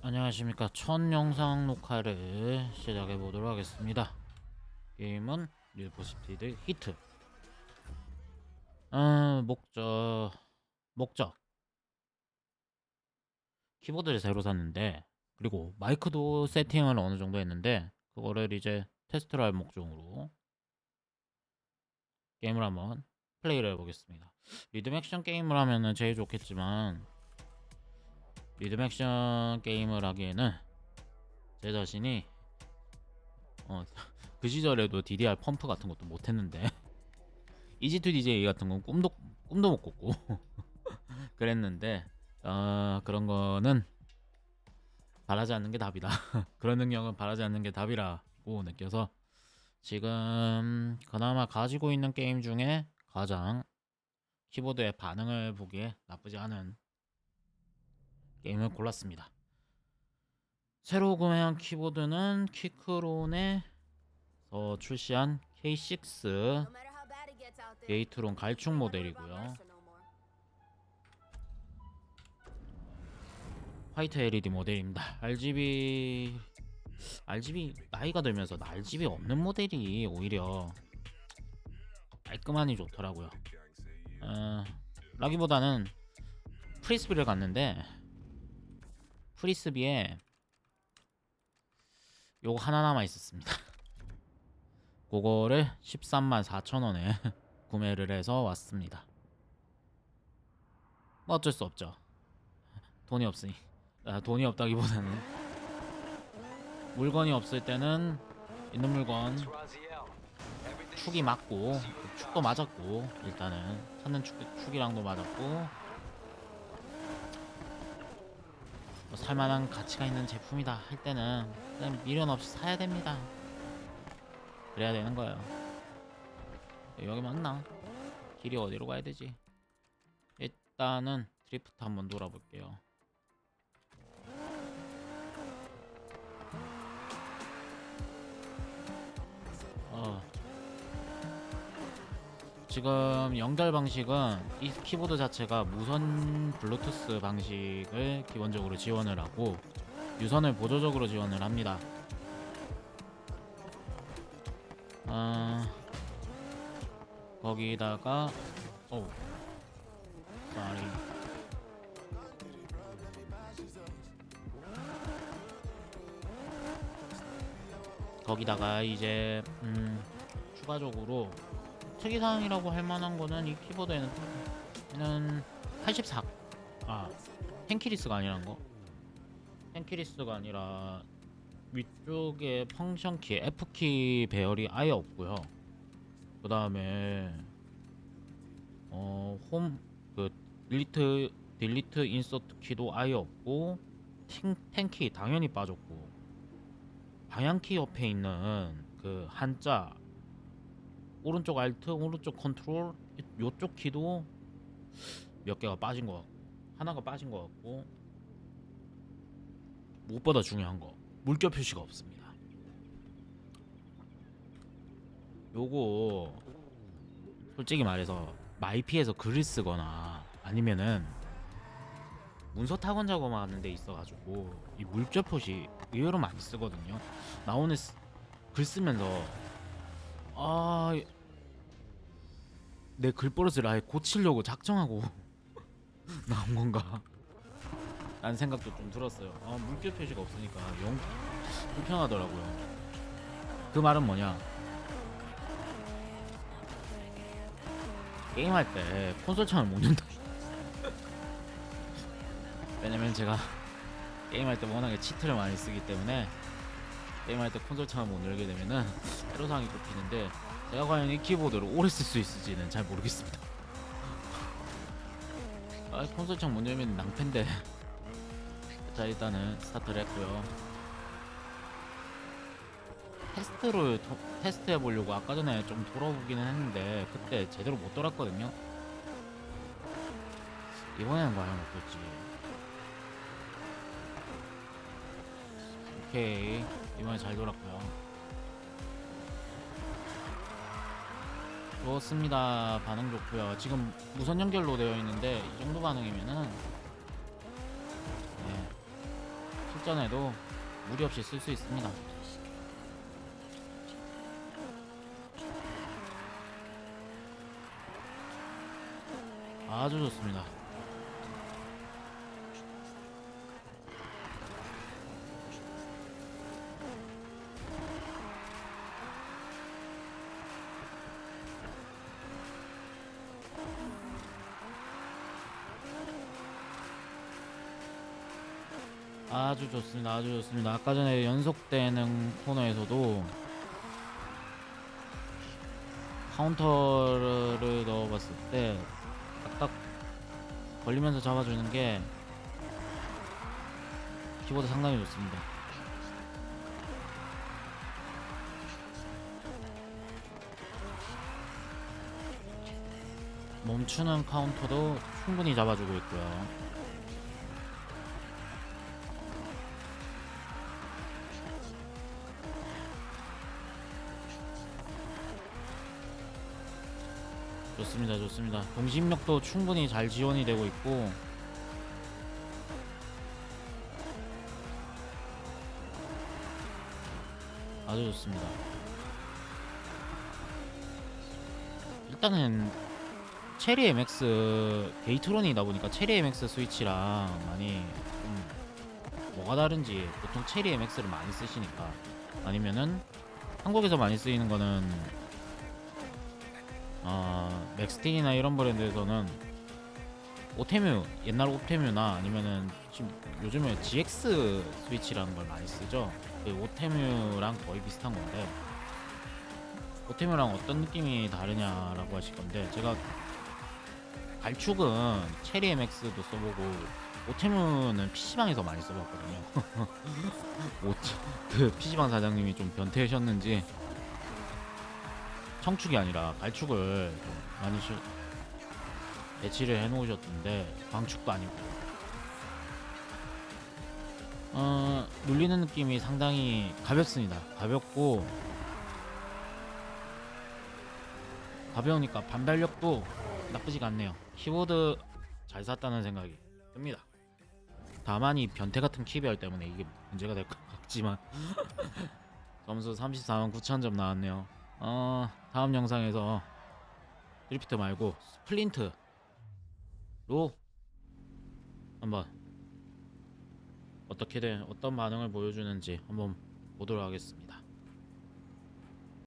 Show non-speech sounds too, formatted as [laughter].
안녕하십니까. 첫 영상 녹화를 시작해 보도록 하겠습니다. 게임은 리포스피드 히트 어, 목적 목적. 키보드를 새로 샀는데 그리고 마이크도 세팅을 어느 정도 했는데 그거를 이제 테스트를 할 목적으로 게임을 한번 플레이를 해보겠습니다. 리듬 액션 게임을 하면은 제일 좋겠지만 리듬 액션 게임을 하기에는 제 자신이 어, [laughs] 그 시절에도 DDR 펌프 같은 것도 못했는데 [laughs] EG2DJ 같은 건 꿈도 꿈도 못 꿨고 [laughs] 그랬는데 어, 그런 거는 바라지 않는 게 답이다. 그런 능력은 바라지 않는 게 답이라고 느껴서 지금 그나마 가지고 있는 게임 중에 가장 키보드의 반응을 보기에 나쁘지 않은 게임을 골랐습니다. 새로 구매한 키보드는 키크론에서 출시한 K6 게이트론 갈축 모델이고요. 화이트 LED 모델입니다. RGB RGB 나이가 들면서 RGB 없는 모델이 오히려 깔끔하니 좋더라고요. 어, 라기보다는 프리스비를 갔는데 프리스비에 요거 하나 남아 있었습니다. 그거를 13만 4천 원에 [laughs] 구매를 해서 왔습니다. 뭐 어쩔 수 없죠. 돈이 없으니. 아, 돈이 없다기보다는 물건이 없을 때는 있는 물건 축이 맞고 축도 맞았고 일단은 찾는 축, 축이랑도 맞았고 뭐 살만한 가치가 있는 제품이다 할 때는 그냥 미련 없이 사야 됩니다. 그래야 되는 거예요. 여기 맞나? 길이 어디로 가야 되지? 일단은 드리프트 한번 돌아볼게요. 어. 지금 연결 방식은 이 키보드 자체가 무선 블루투스 방식을 기본적으로 지원을 하고 유선을 보조적으로 지원을 합니다. 어, 거기다가 오, sorry. 거기다가 이제 음, 추가적으로 특이사항이라고 할 만한 거는 이 키보드에는 84, 아, 펜키리스가 아니란 거. 펜키리스가 아니라 위쪽에 펑션 키, F 키 배열이 아예 없고요. 그 다음에 어, 홈, 그 딜리트, 딜리트 인서트 키도 아예 없고 탱, 탱키 당연히 빠졌고 방향키 옆에 있는 그 한자 오른쪽 알트, 오른쪽 컨트롤 요쪽 키도 몇 개가 빠진 것 같고 하나가 빠진 것 같고 무엇보다 중요한 거 물결 표시가 없습니다. 요거 솔직히 말해서 마이피에서 글을 쓰거나 아니면은 문서 타건 작업하는 데 있어가지고 이 물결 표시 의외로 많이 쓰거든요. 나 오늘 쓰- 글 쓰면서 아, 내 글버릇을 아예 고치려고 작정하고 [laughs] 나온 건가? 라는 생각도 좀 들었어요. 아, 물결 표시가 없으니까 영 불편하더라고요. 그 말은 뭐냐? 게임할 때 콘솔 창을 못 연다. [laughs] 왜냐면 제가 게임할 때 워낙에 치트를 많이 쓰기 때문에 게임할 때 콘솔 창을 못 열게 되면은 애로사항이 꼽히는데 제가 과연 이 키보드를 오래 쓸 수 있을지는 잘 모르겠습니다. 아 콘솔 창 못 열면 낭패인데. 자 일단은 스타트를 했고요. 테스트를 도- 테스트 해보려고 아까 전에 좀 돌아보기는 했는데 그때 제대로 못 돌았거든요. 이번에는 과연 어떨지. 오케이 이번에 잘 돌았고요. 좋습니다. 반응 좋고요. 지금 무선 연결로 되어 있는데 이 정도 반응이면은 네, 특전에도 무리 없이 쓸 수 있습니다. 아주 좋습니다. 아주 좋습니다. 아주 좋습니다. 아까 전에 연속되는 코너에서도 카운터를 넣어봤을 때 딱딱 걸리면서 잡아주는 게 키보드 상당히 좋습니다. 멈추는 카운터도 충분히 잡아주고 있고요. 좋습니다, 좋습니다. 동심력도 충분히 잘 지원이 되고 있고 아주 좋습니다. 일단은 체리 MX 게이트론이다 보니까 체리 MX 스위치랑 많이 좀 뭐가 다른지 보통 체리 MX를 많이 쓰시니까 아니면은 한국에서 많이 쓰이는 거는 어, 맥스틴이나 이런 브랜드에서는 오테뮤 옛날 오테뮤나 아니면은 지금 요즘에 GX 스위치라는 걸 많이 쓰죠. 그 오테뮤랑 거의 비슷한 건데 오테뮤랑 어떤 느낌이 다르냐라고 하실 건데 제가 발축은 체리 MX도 써보고 오테뮤는 PC방에서 많이 써봤거든요. [laughs] 오, 그 PC방 사장님이 좀 변태셨는지 청축이 아니라 발축을 좀 많이 시, 배치를 해놓으셨던데 방축도 아니고 어, 눌리는 느낌이 상당히 가볍습니다. 가볍고 가벼우니까 반발력도 나쁘지가 않네요. 키보드 잘 샀다는 생각이 듭니다. 다만 이 변태 같은 키별 때문에 이게 문제가 될 것 같지만 [laughs] 점수 34만 9천 점 나왔네요. 어 다음 영상에서 드리프트 말고 스플린트로 한번 어떻게든 어떤 반응을 보여주는지 한번 보도록 하겠습니다.